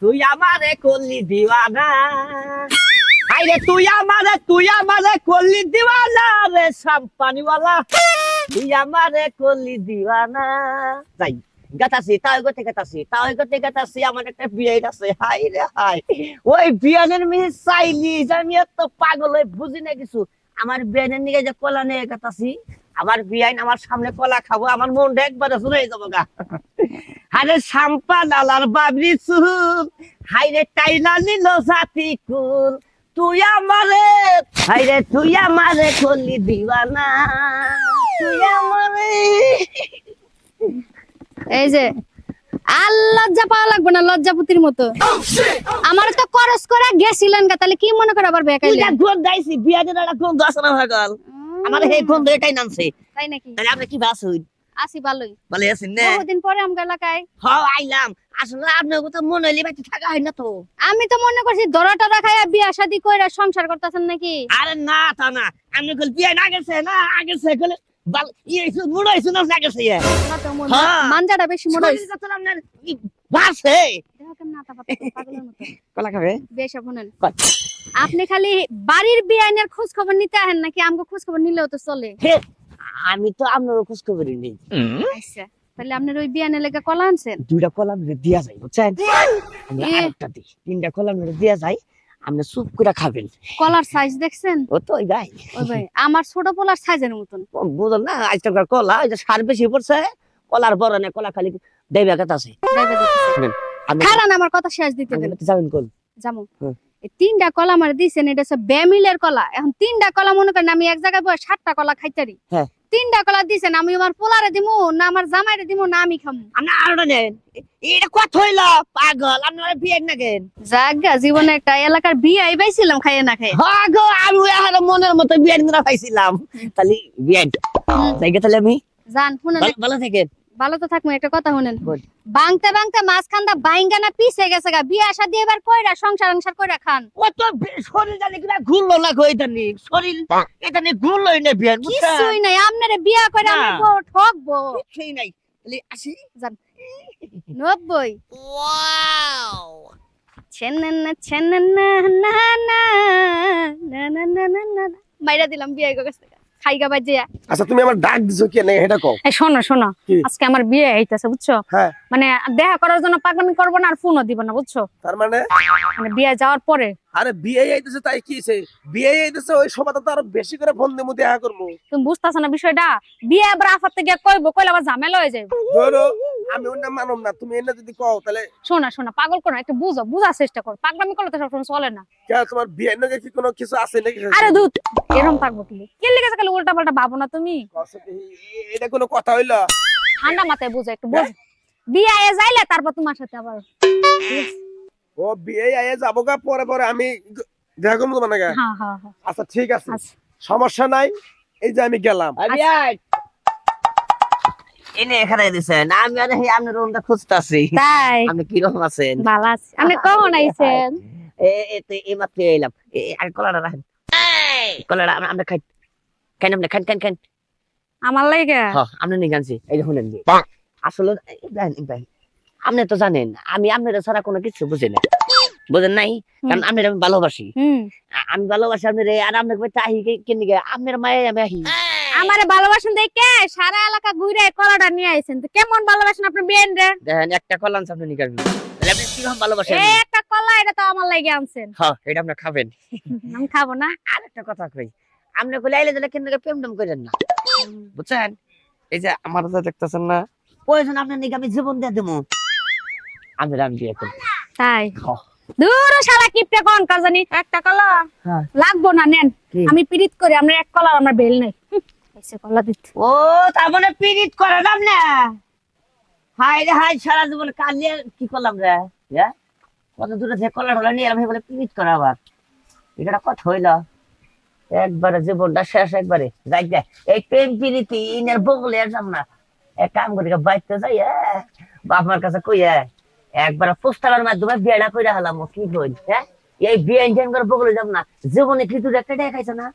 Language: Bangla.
তুই আমারে করলি দিওয়ানা। তুই আমারে তুই আমারে করলি দিওয়ানা রে তুই আমারে করলি দিওয়ানা। যাই, গাতাছি তাও গতে গাতাছি তাও গতে গাতাছি, আমার একটা বিয়ে আছে। হাই রে হাই ওই বিয়ানের মেয়ে চাইলি আমি এত পাগল হয়ে বুঝি না কিছু। আমার বিয়ানের নিয়ে যে কলা নিয়ে গাতাছি। আমার বিয়াইন আমার সামনে কলা খাব আমার মনটা একবারে শুনে যাব গা। আরে সাম্পা লালার বাবরি চুল হাইরে টাইলা নিল জাতি কুল তুই আমারে হাইরে তুই আমারে করলি দিওয়ানা। তুই আমারে। এই যে আর লজ্জা পাওয়া লাগবে না লজ্জাপতির মতো। আমার তো করস করে গেছিলেন গা তাহলে কি মনে করে আবার আইছি বিয়া দিন একটা গন্ধ আছে না ভাগল আমার এই গন্ধ এটাই নামছে তাই নাকি? তাহলে আপনি কি বাস? হইন আসি ভালোই ভালো আছেন না। বহুদিন পরে আমগা এলাকায়। হ আইলাম। আসলে আপনার কথা মনে হইলে বাড়িতে থাকা হয় না তো। আমি তো মনে করছি দরা টরা খাইয়া বিয়া শাদি কইরা সংসার করতেছেন নাকি? আরে না তা না। আপনি কল বিয়ে না গেছে না আগে সে কলে বাল ইয়ে মুড়ো হইছে না গেছে ইয়ে। মনে-। মানজাটা বেশি মনে হইছে। বাসে। কলা খাবে? বেশ শুনেন আপনি খালি বাড়ির বিয়াইনের খোঁজ খবর নিতে আহেন নাকি? আমগো খোঁজ খবর নিলেও তো চলে। আমি তো আপনার খোঁজ খবরই নেই আচ্ছা তাহলে আপনার ওই লেগে কলা আনছেন? দুইটা কলাম দিয়া যায় বুঝছেন? আমরা আরেকটা দিই। তিনটা কলাম দিয়া যায় আপনি চুপ করে খাবেন। কলার সাইজ দেখছেন? ও তো ওই গাই ওই ভাই আমার ছোট পোলার সাইজের মতন। বুঝল না? আজকালকার কলা ওই যে সার বেশি পড়ছে কলার বড় না কলা খালি দেবে কথা আছে। আপনি খারান আমার কথা শেষ দিতে দেন আপনি যাবেন কোন তিনটা কলা আমার দিছেন এটা হচ্ছে ব্যামিলের কলা। এখন তিনটা কলা মনে করেন আমি এক জায়গায় বসে সাতটা কলা খাইতারি। হ্যাঁ। তিনটা কলা দিছেন আমি আমার পোলারে দিমু না আমার জামাইরে দিমু না আমি খামু। আপনি আরোটা নেন। এটা কথা হইল? পাগল আপনার বিয়ে না কেন? জাগা জীবনে একটা এলাকার বিয়ে আইবাইছিলাম খাইয়ে না খাইয়ে। হ্যাঁ গো আমি এখন মনের মতো বিয়ে না পাইছিলাম। তাহলে বিয়ে জায়গা তাহলে আমি। জান ভালো- ভালো থাকেন। ভালো তো থাকবেন একটা কথা শুনেন। বাংতে বাংতে মাঝখান দা বাইঙ্গা না পিছে গেছে গা বিয়া শাদি এবার কইরা সংসার সংসার কইরা খান। ও তো শরীর জানি কিনা ঘুরলো না কই জানি শরীর এটা নি ঘুরলো না বিয়া কিছুই নাই আপনারে বিয়া কইরা আমি বউ ঠকবো। কিছুই নাই তাহলে আসি জান 90 ওয়াও চেনেন না চেনেন না না না না না না না মাইরা দিলাম বিয়া গো। কাছে খাইগা বাজিয়া আচ্ছা তুমি আমার ডাক দিছো কি? না এটা কও? এই শোনো শোনো। আজকে আমার বিয়ে হইতাছে বুঝছ? হ্যাঁ। মানে দেখা করার জন্য পাগলামি করব না আর ফোনও দিব না বুঝছ? তার মানে? মানে বিয়ে যাওয়ার পরে। আরে বিয়ে আইতেছে তাই কি হইছে? বিয়ে আইতেছে ওই সময় তো আরও বেশি করে ফোন দেবো দেখা করব তুমি বুঝতাছ না বিষয়টা? বিয়ে আবার আফাতে গিয়ে কইবো কইলে আবার ঝামেলা হয়ে যাবে ধরো। আমি অন্য মানব না তুমি এনে যদি কও তাহলে শোনা শোনা পাগল করো না, একটু বুঝো বুঝার চেষ্টা করো। পাগলামি করলে তো সবসময় চলে না। কে তোমার বিয়ে নাকি কি কোনো কিছু আছে নাকি? আরে দুধ এরকম থাকব কি? কে লেগেছে খালি উল্টা পাল্টা ভাবো না তুমি? এটা কোনো কথা হইল? ঠান্ডা মাথায় বুঝো একটু বুঝো। বিয়ে আয়ে যাইলে তারপর তোমার সাথে আবার। ও বিয়ে আইয়ে যাব গা পরে পরে আমি দেখা করব তোমার নাকি? হ্যাঁ হ্যাঁ হ্যাঁ। আচ্ছা ঠিক আছে। আচ্ছা। সমস্যা নাই এই যে আমি গেলাম। এনে এখানে দিছেন আমি আর এই আপনার রুমটা খুঁজতাছি তাই আপনি কীরকম আছেন ভালো আছি আপনি আইছেন এ এতে এই মাত্র এলাম আর কলাটা রাখেন কলাটা আমরা আমরা খাই খাই আপনি খান খান খান আমার লাগে হ্যাঁ আপনি নিয়ে জানছি এই যে। আসলে আপনি তো জানেন আমি আপনার ছাড়া কোনো কিছু বুঝি না বুঝেন নাই কারণ আপনার আমি ভালোবাসি আমি ভালোবাসি আপনার আর আপনার চাহি কেন আপনার মায়ে আমি আহি আমারে ভালোবাসেন দেখে সারা এলাকা ঘুরে কলাটা নিয়ে আইছেন। তো কেমন ভালোবাসেন আপনি বিয়েন রে দেখেন একটা কলান আপনি নিয়ে আসবেন তাহলে আপনি কীরকম ভালোবাসেন? এই একটা কলা এটা তো আমার লাগে আনছেন। হ্যাঁ এটা আপনি খাবেন। আমি খাব না। আর একটা কথা কই আপনি কইলে আইলে দিলে কিন্তু প্রেম টেম করেন না। বুঝছেন? এই যে আমার যা দেখতেছেন না? প্রয়োজন আপনার নিকে আমি জীবন দিয়ে দেবো। আমি রাম দিয়ে করি তাই। দূর সারা কিপটে কোন কাজ জানি? একটা কলা হ্যাঁ। লাগবো না নেন। আমি পিরিত করি আমরা এক কলা আমার বেল নাই। এসে কলা দিত ও, তার মানে পিরিত করে না হাই রে হাই সারা জীবন কালিয়ে কি করলাম রে? হ্যাঁ? কত দূরে থেকে নিয়ে বলে পিরিত করে আবার। এটা কথা হইল, একবারে জীবনটা শেষ একবারে। যাই এই প্রেম পিরিতি বগলে যাম না। এক কাম করি বাইতে যাই বাপমার কাছে কই একবার পোস্টারের মাধ্যমে বিয়েটা করে হলাম কি কই হ্যাঁ? এই বিয়ে ইঞ্জিন করে বগলে যাব না। জীবনে কি তুই একটা দেখাইছে না?